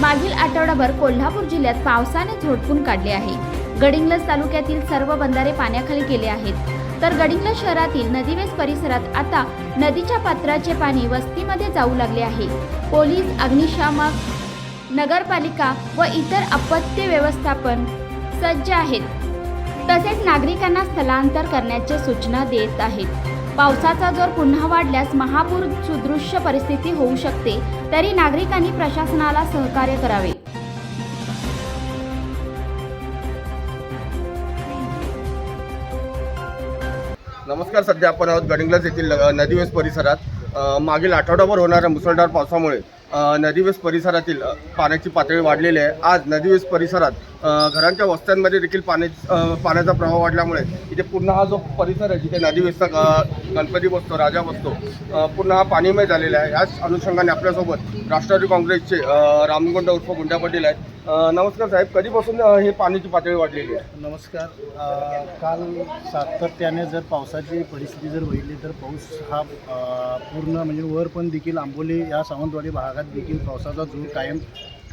मागील आठवडाभर कोल्हापूर जिल्ह्यात पावसाने झोडपून काढले आहे. गडिंग्लज तालुक्यातील सर्व बंधारे पाण्याखाली गेले आहेत. तर गडिंग्लज शहरातील नदीवेस परिसरात आता नदीच्या पात्राचे पाणी वस्तीमध्ये जाऊ लागले आहे. पोलीस अग्निशामक नगरपालिका व इतर अपत्य व्यवस्थापन सज्ज आहेत. तसेच नागरिकांना स्थलांतर करण्याच्या सूचना देत आहेत. पावसाचा जोर पुन्हा वाढल्यास महापूर सुदृश्य परिस्थिती होऊ शकते तरी नागरिकांनी प्रशासनाला सहकार्य करावे. नमस्कार सध्या आपण आहोत गडिंग्लज येथील नदीवेस परिसरात. मागील आठवडाभर होणाऱ्या मुसळधार पावसामुळे नदीवेस परिसरातील पाण्याची पातळी वाढलेली आहे. आज नदीवेस परिसरात घरांच्या वस्त्यांमध्ये देखील पाणी पाण्याचा प्रभाव वाढल्यामुळे इथे पुन्हा हा जो परिसर आहे जिथे नदी अ, गणपती बसतो राजा बसतो पुन्हा हा पाणीमय झालेला आहे. याच अनुषंगाने आपल्यासोबत राष्ट्रवादी काँग्रेसचे रामगुंड उर्फ गुंडा पाटील आहेत. नमस्कार साहेब. कधीपासून हे पाण्याची पातळी वाढलेली आहे? नमस्कार. काल सातत्याने जर पावसाची परिस्थिती जर बघितली तर पाऊस हा पूर्ण म्हणजे वर पण देखील आंबोली या सावंतवाडी भागात देखील पावसाचा जोर कायम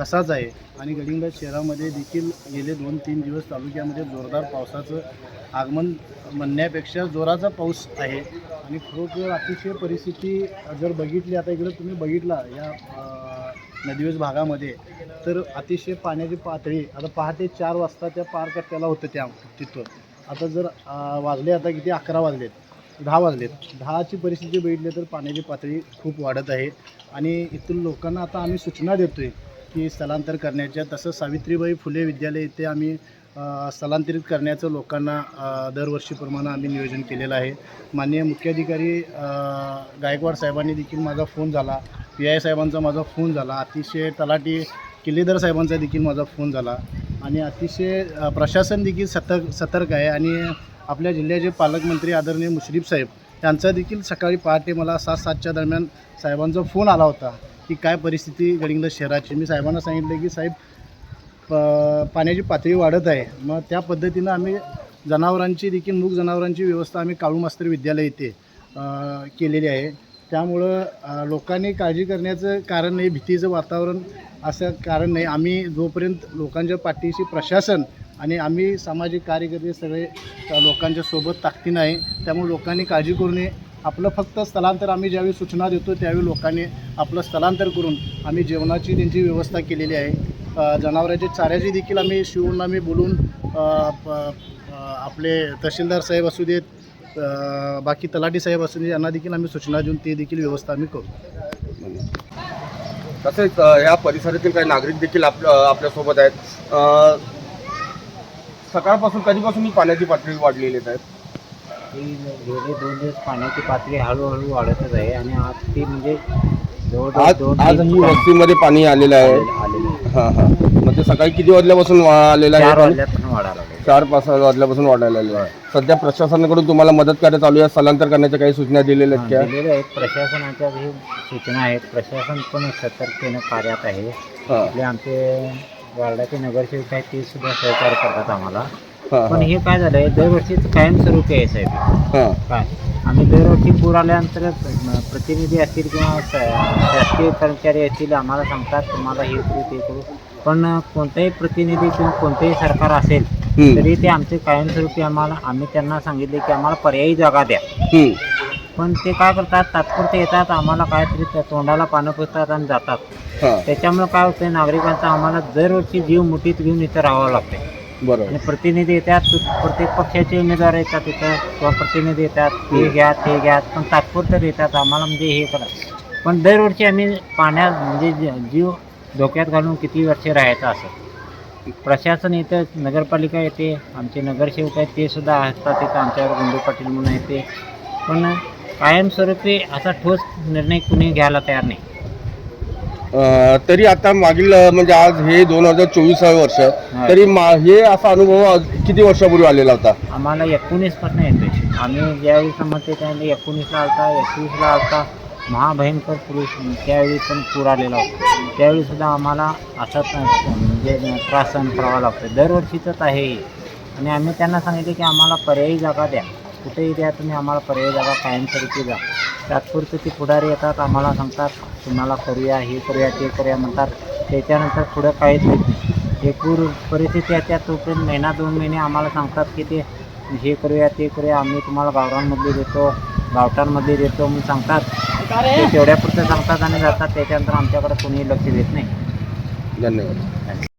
तसाच आहे. आणि गडिंगज शहरामध्ये देखील गेले दोन तीन दिवस तालुक्यामध्ये जोरदार पावसाचं आगमन म्हणण्यापेक्षा जोराचा पाऊस आहे. आणि खरोखर अतिशय परिस्थिती जर बघितली आता इकडं तुम्ही बघितला या नदीवेज भागामध्ये तर अतिशय पाण्याची पातळी आता पहाटे चार वाजता त्या पार कट्ट्याला होतं त्या तिथं. आता जर वाजले आता किती? अकरा वाजलेत दहा वाजलेत. दहाची परिस्थिती बघितली तर पाण्याची पातळी खूप वाढत आहे. आणि इथून लोकांना आता आम्ही सूचना देतो आहे की स्थलांतर करण्याच्या तसं सावित्रीबाई फुले विद्यालय इथे आम्ही स्थलांतरित करण्याचं लोकांना दरवर्षीप्रमाणे आम्ही नियोजन केलेलं आहे. माननीय मुख्याधिकारी गायकवाड साहेबांनी देखील माझा फोन झाला. पी आय साहेबांचा माझा फोन झाला. अतिशय तलाठी किल्लेदार साहेबांचा देखील माझा फोन झाला. आणि अतिशय प्रशासन देखील सतर्क सतर्क आहे. आणि आपल्या जिल्ह्याचे पालकमंत्री आदरणीय मुश्रीफ साहेब यांचा देखील सकाळी पहाटे मला सात सातच्या दरम्यान साहेबांचा फोन आला होता. की काय परिस्थिती गडिंग्लज शहराची? मी साहेबांना सांगितलं की साहेब प पाण्याची पातळी वाढत आहे. मग त्या पद्धतीनं आम्ही जनावरांची देखील मूग जनावरांची व्यवस्था आम्ही काळू मास्तर विद्यालय इथे केलेली आहे. त्यामुळं लोकांनी काळजी करण्याचं कारण नाही भीतीचं वातावरण असं कारण नाही. आम्ही जोपर्यंत लोकांच्या पाठीशी प्रशासन आणि आम्ही सामाजिक कार्यकर्ते सगळे लोकांच्या सोबत ताकदीनं आहे त्यामुळे लोकांनी काळजी करू नये. आपलं फक्त स्थलांतर आम्ही ज्यावेळी सूचना देतो त्यावेळी लोकांनी आपलं स्थलांतर करून आम्ही जेवणाची त्यांची व्यवस्था केलेली आहे. जनावरांची चाऱ्याची देखील आम्ही शिवून आम्ही बोलून आपले तहसीलदार साहेब असू देत बाकी तलाठी साहेब असू देत यांना देखील आम्ही सूचना देऊन ते देखील व्यवस्था आम्ही करू. तसेच या परिसरातील काही नागरिक देखील आप आपल्यासोबत आहेत. सकाळपासून कधीपासून ही पाण्याची पातळी वाढलेली आहेत ही गेले दोन दिवस पाण्याची पातळी हळूहळू वाढतच आहे आणि आज ती म्हणजे जवळजवळ आज दोन आज तीन ही वस्तीमध्ये पाणी आलेलं आहे. आलेली आहे. हां हां. म्हणजे सकाळी किती वाजल्यापासून वा- आलेलं आहे? चार पाणी? वाजल्यापासून वाढायला लागले. चार पाच वाजल्यापासून वाढायला आलेलं आहे सध्या प्रशासनाकडून तुम्हाला मदत कार्य चालू आहे? स्थलांतर करण्याच्या काही सूचना दिलेल्या आहेत का? दिलेले आहेत. प्रशासनाच्या ही सूचना आहेत. प्रशासन पण सतर्कतेनं कार्यात आहे. हां. आपले आमचे वार्डाचे नगरसेवक आहेत ते सुद्धा सहकार्य करतात आम्हाला. हां पण हे काय झालंय दरवर्षीच कायमस्वरूपी आहे साहेब. हां. काय? आम्ही दरवर्षी पूर आल्यानंतर प्रतिनिधी असतील किंवा स- शासकीय कर्मचारी असतील आम्हाला सांगतात तुम्हाला हे करू ते करू. पण कोणताही प्रतिनिधी किंवा कोणतेही सरकार असेल हम्म. तरी ते आमचे कायमस्वरूपी आम्हाला आम्ही त्यांना सांगितले की आम्हाला पर्यायी जागा द्या. हम्म. पण ते काय करतात तात्पुरते येतात आम्हाला काहीतरी त्या तोंडाला पानं पुसतात आणि जातात. हां. त्याच्यामुळे काय होतं नागरिकांचा आम्हाला दरवर्षी जीव मुठीत घेऊन इथं राहावं लागतं बरोबर. आणि प्रतिनिधी येतात प्रत्येक पक्षाचे उमेदवार येतात तिथं किंवा प्रतिनिधी येतात हे घ्या ते घ्या पण तात्पुरतं येतात आम्हाला म्हणजे हे करा. पण दरवर्षी आम्ही पाण्यात म्हणजे जी- जीव धोक्यात घालून किती वर्ष राहायचं असं. प्रशासन येतं नगरपालिका येते आमचे नगरसेवक आहेत ते सुद्धा असतात तिथं आमच्यावर गुंडू पाटील म्हणून येते पण कायमस्वरूपी असा ठोस निर्णय कुणी घ्यायला तयार नाही. तरी आता मागील म्हणजे आज हे दोन हजार चोवीसावे वर्ष तरी मा- हे असा अनुभव आज किती वर्षापूर्वी आलेला होता? आम्हाला एकोणीसपासून येतोय. आम्ही ज्यावेळी समजते त्यावेळी एकोणीसला आलता एकवीसला आलता. महाभयंकर पूर त्यावेळी पण पूर आलेला होता. त्यावेळी सुद्धा आम्हाला असाच म्हणजे त्रास सहन करावा लागतो दरवर्षीचंच आहे. आणि आम्ही त्यांना सांगितले की आम्हाला पर्यायी जागा द्या. कुठेही द्या तुम्ही आम्हाला पर्यायी जागा कायमस्वरूपी द्या. तात्पुरते ते पुढारी येतात आम्हाला सांगतात तुम्हाला करूया हे करूया ते करूया म्हणतात. त्याच्यानंतर पुढं काहीच होत नाही हे पूर परिस्थिती आहे त्या तोपर्यंत महिना दोन महिने आम्हाला सांगतात की ते हे करूया ते करूया आम्ही तुम्हाला गावरांमधले देतो गावठांमध्ये देतो म्हणून सांगतात. ते तेवढ्यापुरतं सांगतात आणि जातात त्याच्यानंतर आमच्याकडे कोणी लक्ष देत नाही. धन्यवाद.